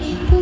people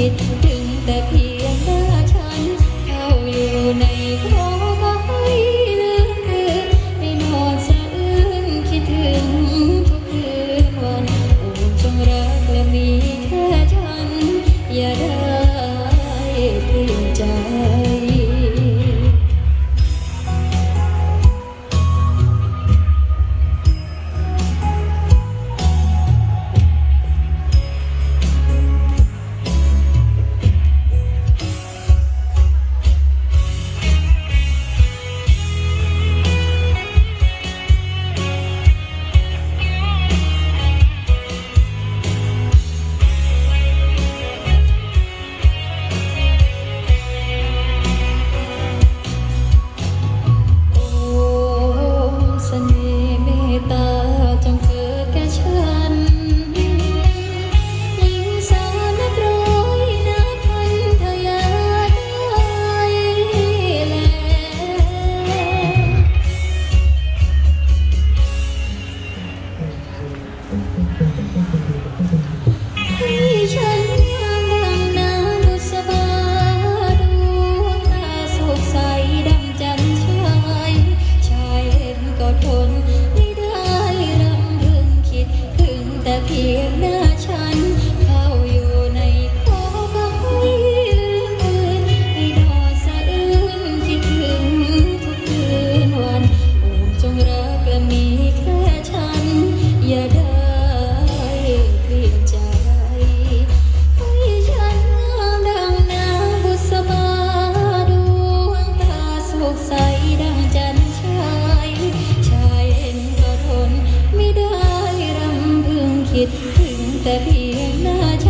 get คิดถึงแต่เพียงหน้าฉัน